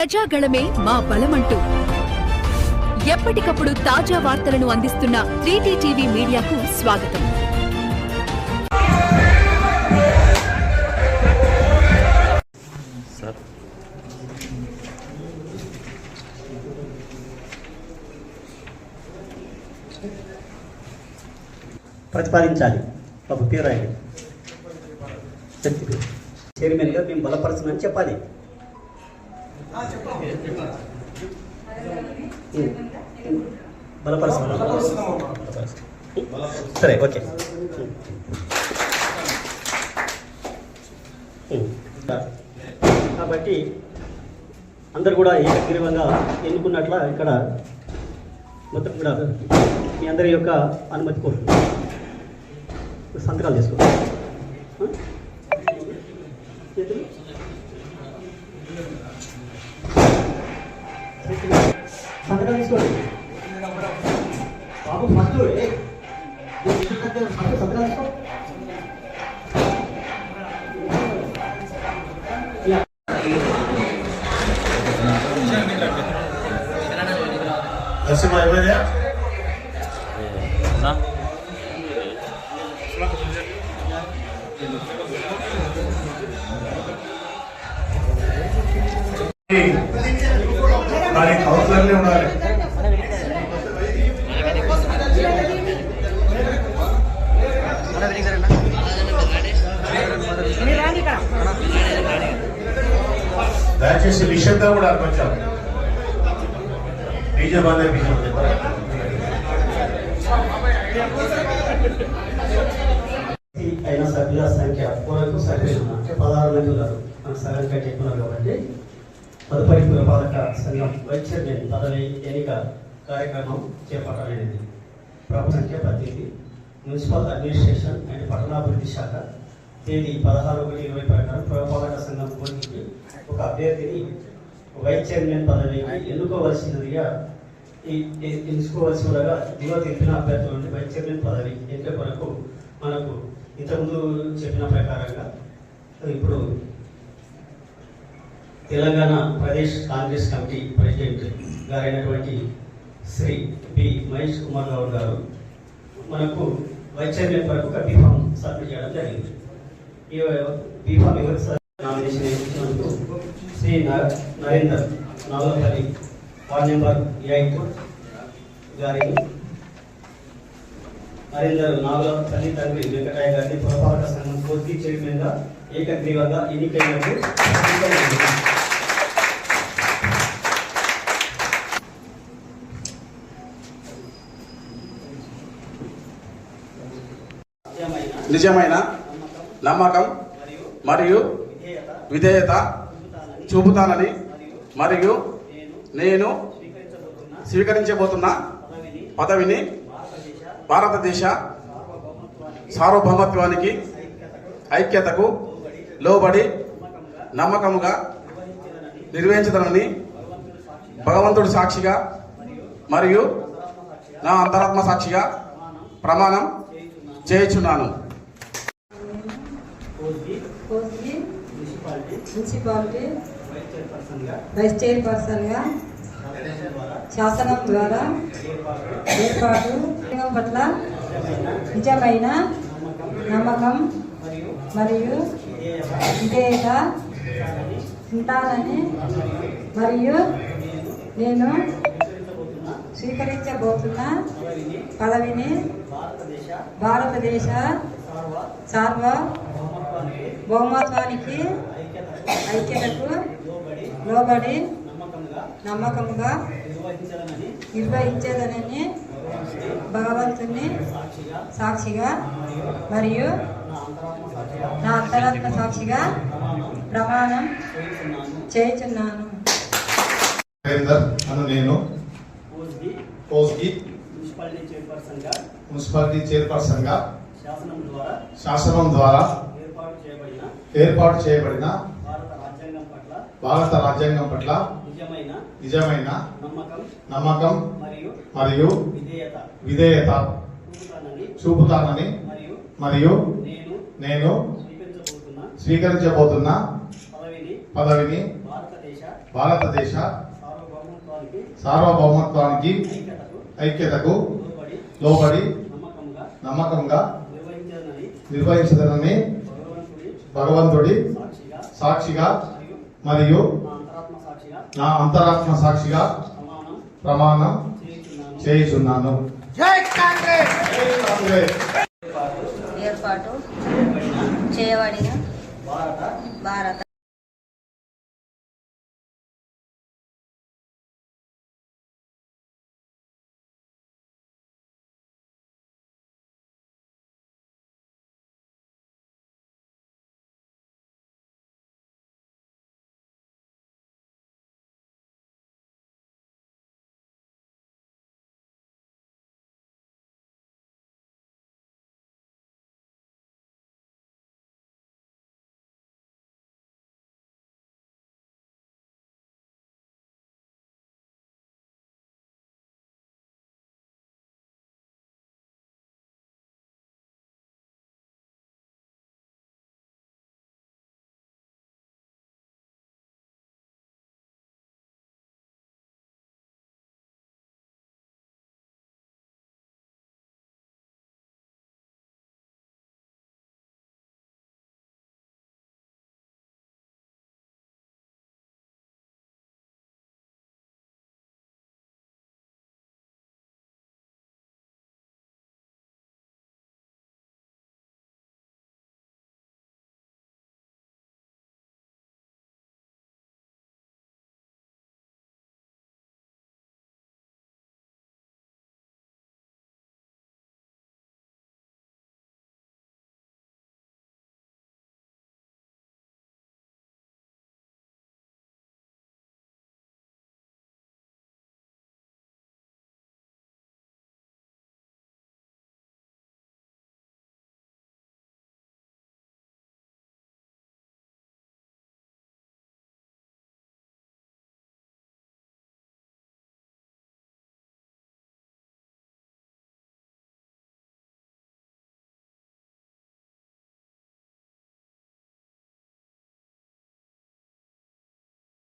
ప్రజాగళమే మా బలమంటూ. ఎప్పటికప్పుడు తాజా వార్తలను అందిస్తున్న త్రీటీ టీవీ మీడియాకు స్వాగతం. ప్రతిపాదించాలి. ఒక పేరు ఆయన చైర్మన్గా మేము బలపరచమని చెప్పాలి. ఉం. సరే ఓకే. కాబట్టి అందరు కూడా ఏకగ్రీవంగా ఎన్నుకున్నట్ల ఇక్కడ మొత్తం కూడా మీ అందరి యొక్క అనుమతి కోరుతున్నాను సంతకాలు చేసుకో ఫస్ట్ సంతకాలు తీసుకో యా. నరసింహ ఎవరైనా నా దాని కౌన్సిలర్లే ఉండాలి దయచేసి నిశ్శబ్దం కూడా అర్పించాలి. డీజే బంద్ అయిన సభ్యుల సంఖ్య పూర్వకు సభ్యులు అంటే పదహారు మంది ఉన్నారు మన సగం కంటే ఎక్కువ కాబట్టి తదుపరి పురపాలక సంఘం వైస్ చైర్మన్ పదవి ఎన్నిక కార్యక్రమం చేపట్టాలనేది ప్రభు సంఖ్య పద్దెనిమిది. మున్సిపల్ అడ్మినిస్ట్రేషన్ అండ్ పట్టణాభివృద్ధి శాఖ తేదీ పదహారు ఒకటి ఇరవై ప్రకారం పురపాలక సంఘం పోటీకి ఒక అభ్యర్థిని వైస్ చైర్మన్ పదవికి ఎన్నుకోవలసినదిగా ఈ- ఎంచుకోవాల్సి ఉండగా దివ తెలిపిన అభ్యర్థుల నుండి వైస్ చైర్మన్ పదవి ఎంపిక కొరకు మనకు ఇంతకుముందు చెప్పిన ప్రకారంగా ఇప్పుడు తెలంగాణ ప్రదేశ్ కాంగ్రెస్ కమిటీ ప్రెసిడెంట్ గారైనటువంటి శ్రీ పి మహేష్ కుమార్ గౌడ్ గారు మనకు వైస్ చైర్మన్ కొరకు ఒక బీఫామ్ సబ్మిట్ చేయడం జరిగింది. ఈ బీఫామ్ ఎవరికి nomination Shri Narender ward number eight గారిని నరేందర్ నాగుల తండ్రి వెంకటయ్య గారిని పురపాలక సంఘం పూర్తి చైర్మన్ ఏకగ్రీవంగా ఎన్నికైనట్టు నిజమైన నమ్మకం మరియు విధేయత చూపుతానని మరియు నేను స్వీకరించబోతున్న పదవిని భారతదేశ సార్వభౌమత్వానికి ఐక్యతకు లోబడి నమ్మకముగా నిర్వహించదనని భగవంతుడు సాక్షిగా మరియు నా అంతరాత్మ సాక్షిగా ప్రమాణం చేయుచున్నాను. కోసి మున్సిపాలిటీ. వైస్ చైర్పర్సన్గా. శాసనం ద్వారా ఏర్పాటు. పట్ల నిజమైన నమ్మకం మరియు విధేయత ఉంటానని మరియు నేను స్వీకరించబోతున్న పదవిని భారతదేశ సార్వ బహుమత్వానికి ఐక్యతకు లోబడి నమ్మకంగా నిర్వహించేదనని భగవంతుని సాక్షిగా సాక్షిగా మరియు నా అంతరాత్మ సాక్షిగా ప్రమాణం చేయుచున్నాను. నేను. మున్సిపాలిటీ చైర్పర్సన్గా మున్సిపాలిటీ చైర్పర్సన్గా శాసనం ద్వారా శాసనం ద్వారా ఏర్పాటు చేయబడిన భారత రాజ్యాంగం పట్ల నిజమైన నమ్మకం మరియు విధేయత చూపుతానని మరియు నేను స్వీకరించబోతున్న పదవిని భారతదేశ సార్వభౌమత్వానికి ఐక్యతకు లోబడి నమ్మకంగా నిర్వహించదనని భగవంతుడి సాక్షిగా మరియు నా అంతరాత్మ సాక్షిగా ప్రమాణం చేయుచున్నాను. ఏర్పాటు చేయబడిన భారత